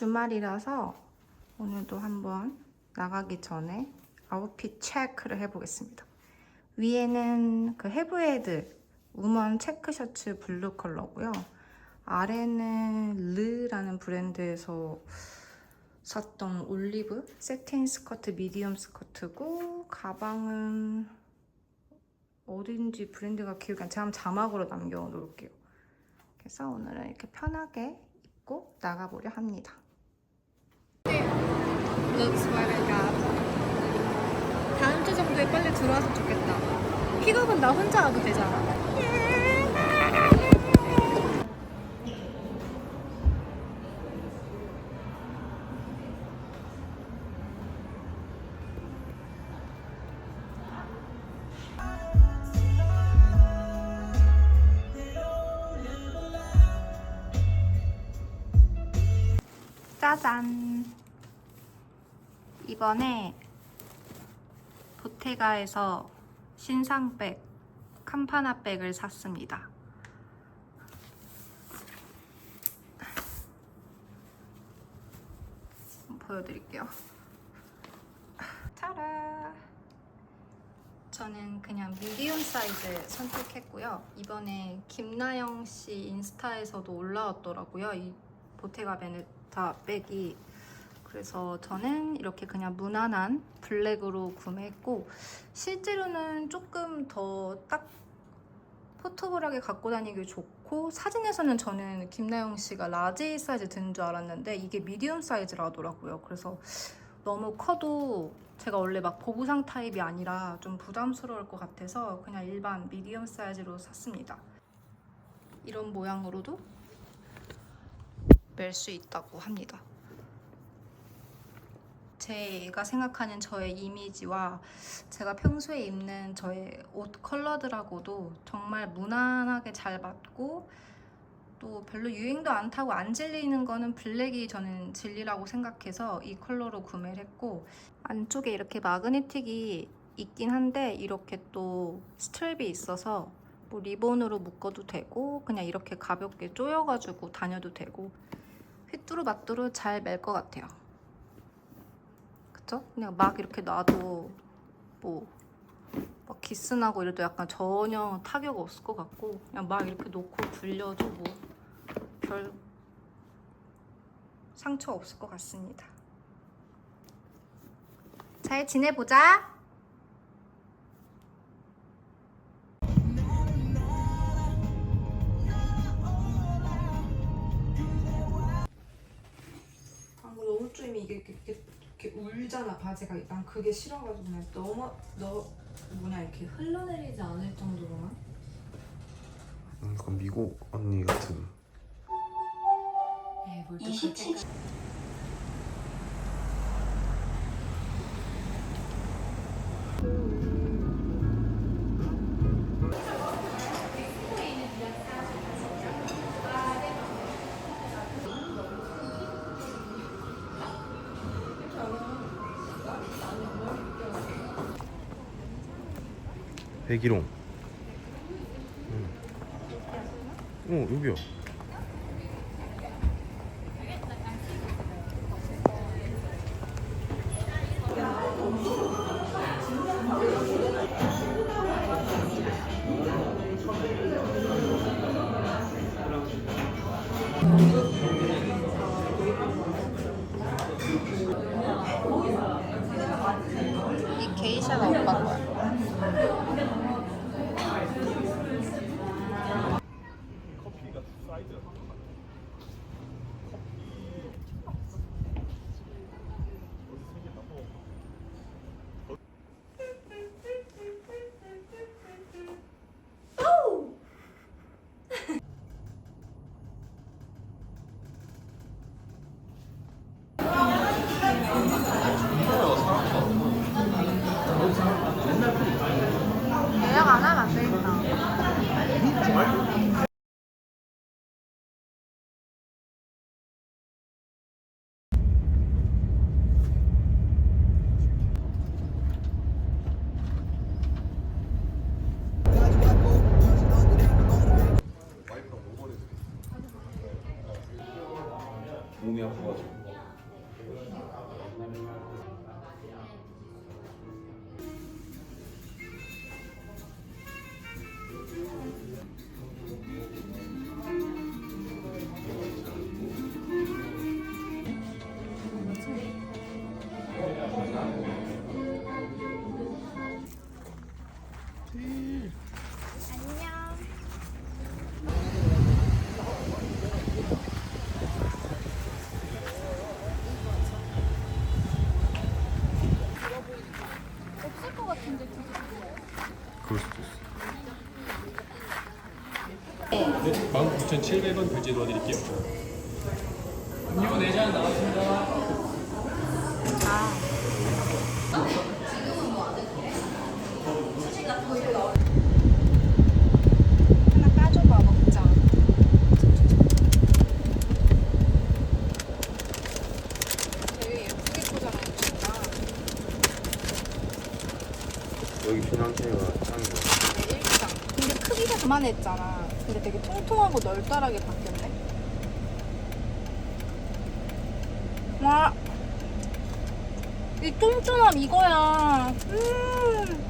주말이라서 오늘도 한번 나가기 전에 아웃핏 체크를 해보겠습니다. 위에는 그 헤브헤드 우먼 체크 셔츠 블루 컬러고요. 아래는 르라는 브랜드에서 샀던 올리브 세틴 스커트 미디엄 스커트고 가방은 어딘지 브랜드가 기억이 안 제가 자막으로 남겨 놓을게요. 그래서 오늘은 이렇게 편하게 입고 나가보려 합니다. What I got. 다음 주 정도에 빨리 들어왔으면 좋겠다. 픽업은 나 혼자 와도 되잖아. 짜잔! 이번에 보테가에서 신상백, 캄파나백을 샀습니다. 보여드릴게요. 타라! 저는 그냥 미디움 사이즈 선택했고요. 이번에 김나영 씨 인스타에서도 올라왔더라고요. 이 보테가 베네타 백이. 그래서 저는 이렇게 그냥 무난한 블랙으로 구매했고 실제로는 조금 더 딱 포터블하게 갖고 다니기 좋고 사진에서는 저는 김나영 씨가 라지 사이즈 든 줄 알았는데 이게 미디움 사이즈라더라고요. 그래서 너무 커도 제가 원래 막 보부상 타입이 아니라 좀 부담스러울 것 같아서 그냥 일반 미디엄 사이즈로 샀습니다. 이런 모양으로도 멜 수 있다고 합니다. 제가 생각하는 저의 이미지와 제가 평소에 입는 저의 옷 컬러들하고도 정말 무난하게 잘 맞고 또 별로 유행도 안 타고 안 질리는 거는 블랙이 저는 진리라고 생각해서 이 컬러로 구매를 했고 안쪽에 이렇게 마그네틱이 있긴 한데 이렇게 또 스트랩이 있어서 뭐 리본으로 묶어도 되고 그냥 이렇게 가볍게 조여가지고 다녀도 되고 휘뚜루마뚜루 잘 멜 것 같아요. 그쵸? 그냥 막 이렇게 놔도 뭐 막 기스나고 이래도 약간 전혀 타격 없을 것 같고 그냥 막 이렇게 놓고 불려도 뭐 별 상처 없을 것 같습니다. 잘 지내보자. 방금 너무 좀 이게 이렇게, 이렇게, 이렇게 울잖아 바지가. 난 그게 싫어가지고 그냥 넘어 너 뭐냐 이렇게 흘러내리지 않을 정도로만. 약간 미국 언니 같은. 네, 뭘 27. 백일홍 응. 어 여기야 몸이 아파가지고. 없을 것 같은데 그럴 수도 있어. 19,700원 교재 넣어드릴게요. 음료 4잔 나왔습니다. 아. 가 그만했잖아. 근데 되게 통통하고 널널하게 바뀌었네. 와. 이 쫀쫀함 이거야. 음.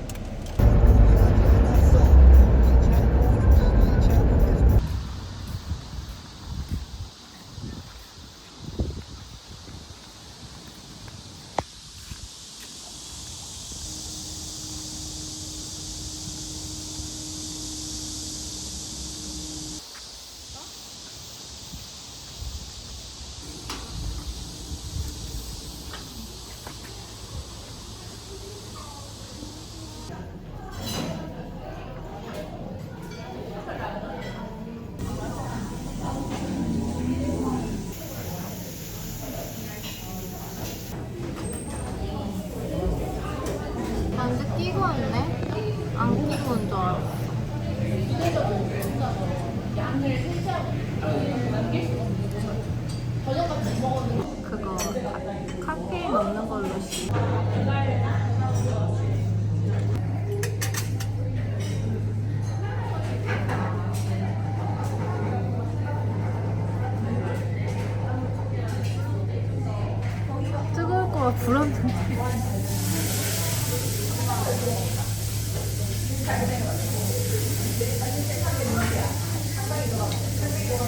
불안해.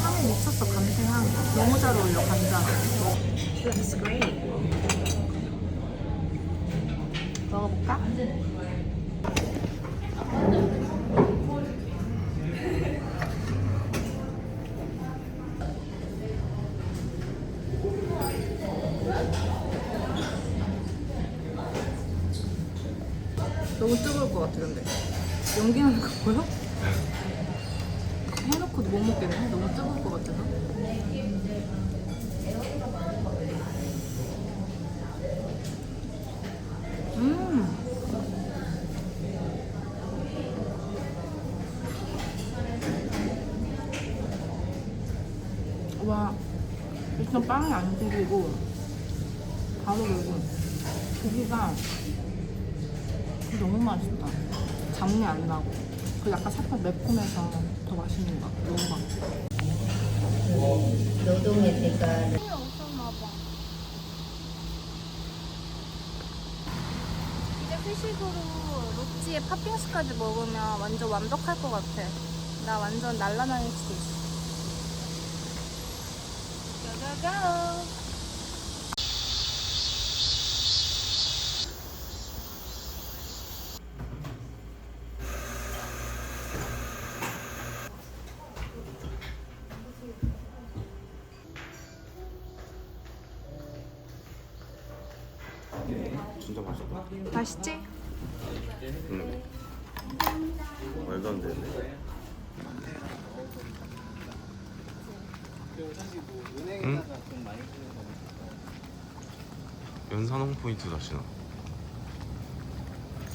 향이 미쳤어 감태향 너무 잘 어울려 감자랑 Looks 먹어볼까? 너무 뜨거울 것 같아 근데 연기하는 거 보여? 해놓고도 못 먹겠네. 너무 뜨거울 것 같아서. 음. 와, 일단 빵이 안 튀기고 바로 그리고 고기가 너무 맛있다. 잡내 안 나고. 그 약간 살짝 매콤해서 더 맛있는 것 같아. 너무 맛있어. 이제 회식으로 로찌의 팥빙수까지 먹으면 완전 완벽할 것 같아. 나 완전 날라다닐 수도 있어. 가가가. 진짜 맛있다. 맛있지? 응. 말도 안 되네. 응? 연산홍 포인트 다시나.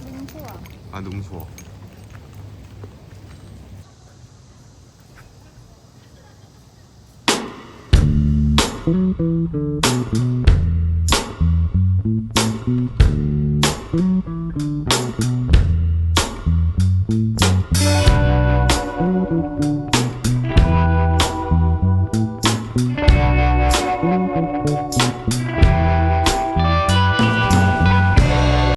너무 좋아. 아 너무 좋아.